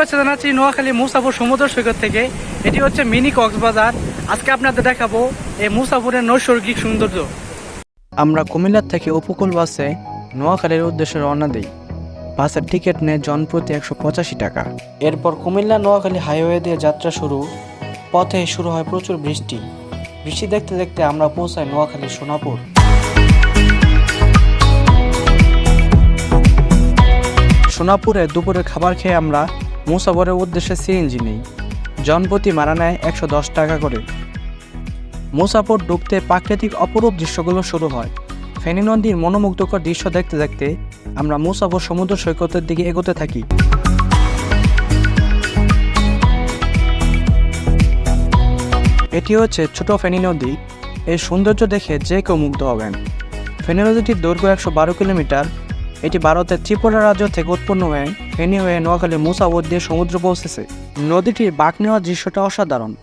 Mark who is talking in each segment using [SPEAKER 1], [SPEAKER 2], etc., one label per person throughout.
[SPEAKER 1] শুভেচ্ছা জানাচ্ছি নোয়াখালী মুসাফর সমুদ্র সৈকত থেকে। এটি হচ্ছে মিনি কক্সবাজার। আজকে আপনাদের দেখাবো এই মুসাফরের নৈসর্গিক সৌন্দর্য। আমরা কুমিল্লার থেকে উপকূল বাসে নোয়াখালীর উদ্দেশ্যে রওনা দিই। বাসের টিকিট নেয় জনপ্রতি একশো পঁচাশি টাকা। এরপর কুমিল্লা নোয়াখালী হাইওয়ে দিয়ে যাত্রা শুরু। পথে শুরু হয় প্রচুর বৃষ্টি। বৃষ্টি দেখতে দেখতে আমরা পৌঁছাই নোয়াখালী সোনাপুর। সোনাপুরে দুপুরের খাবার খেয়ে আমরা মুসাফরের উদ্দেশ্যে সিএনজি নেই। জনপ্রতি মারা নেয় একশো দশ টাকা করে। মুসাফর ডুবতে প্রাকৃতিক অপরূপ দৃশ্যগুলো শুরু হয়। ফেনী নদীর মনোমুগ্ধকর দৃশ্য দেখতে দেখতে আমরা মুসাফর সমুদ্র সৈকতের দিকে এগোতে থাকি। এটি হচ্ছে ছোট ফেনী নদী। এর সৌন্দর্য দেখে যে কেউ মুগ্ধ হবেন। ফেনী নদীটির দৈর্ঘ্য একশো বারো কিলোমিটার। এটি ভারতের ত্রিপুরা রাজ্য থেকে উৎপন্ন হয়ে ফেনী হয়ে নোয়াখালীর মুসাবর দিয়ে সমুদ্র পৌঁছেছে। নদীটির বাঁক নেওয়ার দৃশ্যটা অসাধারণ।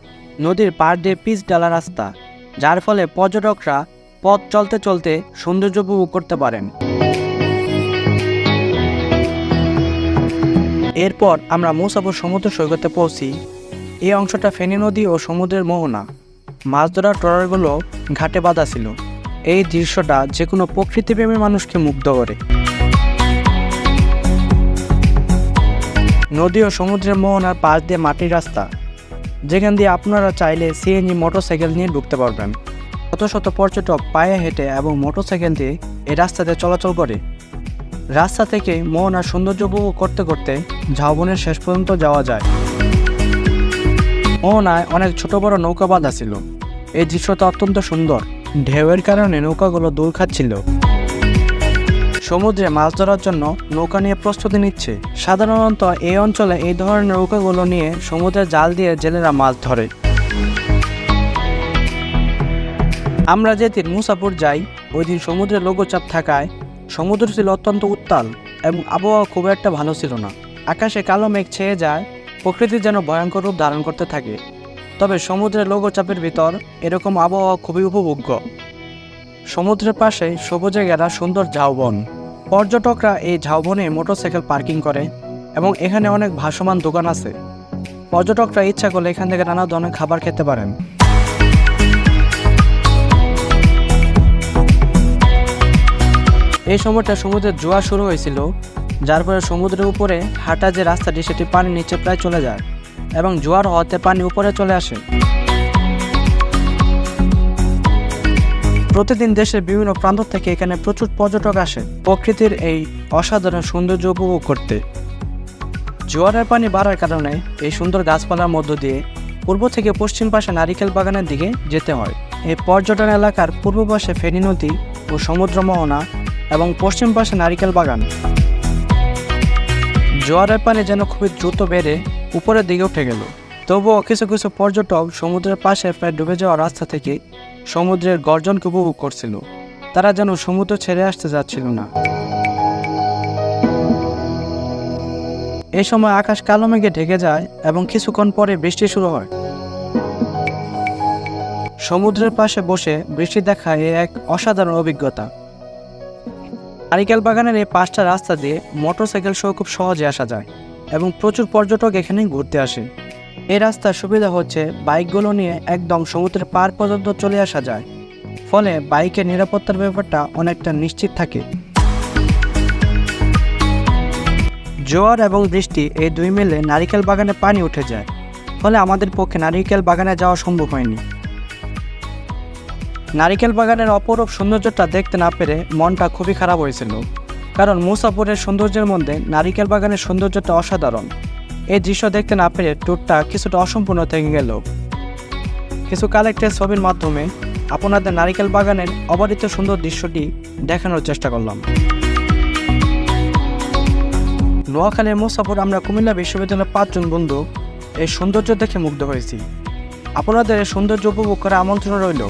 [SPEAKER 1] নদীর পাড় দিয়ে পিচ ডালা রাস্তা, যার ফলে পর্যটকরা পথ চলতে চলতে সৌন্দর্য উপভোগ করতে পারেন। এরপর আমরা মুসাফর সমুদ্র সৈকতে পৌঁছি। এই অংশটা ফেনী নদী ও সমুদ্রের মোহনা। মাছ ধরার ট্রলারগুলো ঘাটে বাঁধা ছিল। এই দৃশ্যটা যে কোনো প্রকৃতিপ্রেমী মানুষকে মুগ্ধ করে। নদী ও সমুদ্রের মোহনার পাশ দিয়ে মাটির রাস্তা। যেখান দিয়ে আপনারা চাইলে সিএনজি, মোটরসাইকেল নিয়ে ঢুকতে পারবেন। শত শত পর্যটক পায়ে হেঁটে এবং মোটরসাইকেল দিয়ে এই রাস্তাতে চলাচল করে। রাস্তা থেকে মোহনার সৌন্দর্য উপভোগ করতে করতে ঝাউবনের শেষ পর্যন্ত যাওয়া যায়। মোহনায় অনেক ছোট বড় নৌকা বাঁধা ছিল। এই দৃশ্যটা অত্যন্ত সুন্দর। ঢেউয়ের কারণে নৌকাগুলো দোল খাচ্ছিল। সমুদ্রে মাছ ধরার জন্য নৌকা নিয়ে প্রস্তুতি নিচ্ছে। সাধারণত এই অঞ্চলে এই ধরনের নৌকাগুলো নিয়ে সমুদ্রে জাল দিয়ে জেলেরা মাছ ধরে। আমরা যেদিন মুসাপুর যাই ওই দিন সমুদ্রে লঘুচাপ থাকায় সমুদ্র ছিল অত্যন্ত উত্তাল এবং আবহাওয়া খুব একটা ভালো ছিল না। আকাশে কালো মেঘ ছেয়ে যায় প্রকৃতি যেন ভয়ঙ্কর রূপ ধারণ করতে থাকে। তবে সমুদ্রের লঘুচাপের ভিতর এরকম আবহাওয়া খুবই উপভোগ্য। সমুদ্রের পাশে সবুজে ঘেরা সুন্দর ঝাউবন। পর্যটকরা এই ঝাউবনে মোটরসাইকেল পার্কিং করে এবং এখানে অনেক ভাসমান দোকান আছে। পর্যটকরা ইচ্ছা করলে এখান থেকে নানা ধরনের খাবার খেতে পারেন। এই সময়টা সমুদ্রের জোয়ার শুরু হয়েছিল, যার ফলে সমুদ্রের উপরে হাঁটা যে রাস্তাটি, সেটি পানির নিচে প্রায় চলে যায় এবং জোয়ার হওয়াতে পানি উপরে চলে আসে। প্রতিদিন দেশের বিভিন্ন প্রান্ত থেকে এখানে প্রচুর পর্যটক আসে। প্রকৃতির এই অসাধারণ সৌন্দর্য উপভোগ করতে। জোয়ারের পানি বাড়ার কারণে এই সুন্দর গাছপালার মধ্য দিয়ে পূর্ব থেকে পশ্চিম পাশে নারিকেল বাগানের দিকে যেতে হয়। এই পর্যটন এলাকার পূর্ব পাশে ফেনী নদী ও সমুদ্র মোহনা এবং পশ্চিম পাশে নারিকেল বাগান। জোয়ারের পানি যেন খুবই দ্রুত বেড়ে উপরের দিকে উঠে গেল। তবুও কিছু কিছু পর্যটক সমুদ্রের পাশে প্রায় ডুবে যাওয়া রাস্তা থেকে সমুদ্রের গর্জনকে উপভোগ করছিল। তারা যেন সমুদ্র ছেড়ে আসতে যাচ্ছিল না। এই সময় আকাশ কালো মেঘে ঢেকে যায় এবং কিছুক্ষণ পরে বৃষ্টি শুরু হয়। সমুদ্রের পাশে বসে বৃষ্টি দেখা এ এক অসাধারণ অভিজ্ঞতা। নারিকেল বাগানের এই পাঁচটা রাস্তা দিয়ে মোটরসাইকেল সহ খুব সহজে আসা যায় এবং প্রচুর পর্যটক এখানে ঘুরতে আসে। এই রাস্তার সুবিধা হচ্ছে বাইকগুলো নিয়ে একদম সমুদ্রের পার পর্যন্ত চলে আসা যায়। ফলে বাইকের নিরাপত্তার ব্যাপারটা অনেকটা নিশ্চিত থাকে। জোয়ার এবং বৃষ্টি এই দুই মিলে নারিকেল বাগানে পানি উঠে যায়। ফলে আমাদের পক্ষে নারিকেল বাগানে যাওয়া সম্ভব হয়নি। নারিকেল বাগানের অপরূপ সৌন্দর্যটা দেখতে না পেরে মনটা খুবই খারাপ হয়েছিল। কারণ মুসাপুরের সৌন্দর্যের মধ্যে নারিকেল বাগানের সৌন্দর্যটা অসাধারণ। এই দৃশ্য দেখতে না পেরে ট্যুরটা কিছুটা অসম্পূর্ণ থেকে গেল। কিছু কালেক্টের ছবির মাধ্যমে আপনাদের নারিকেল বাগানের অবারিত সুন্দর দৃশ্যটি দেখানোর চেষ্টা করলাম। নোয়াখালীর মুসাফর আমরা কুমিল্লা বিশ্ববিদ্যালয়ের পাঁচজন বন্ধু এই সৌন্দর্য দেখে মুগ্ধ হয়েছি। আপনাদের সৌন্দর্য উপভোগ করার আমন্ত্রণ রইল।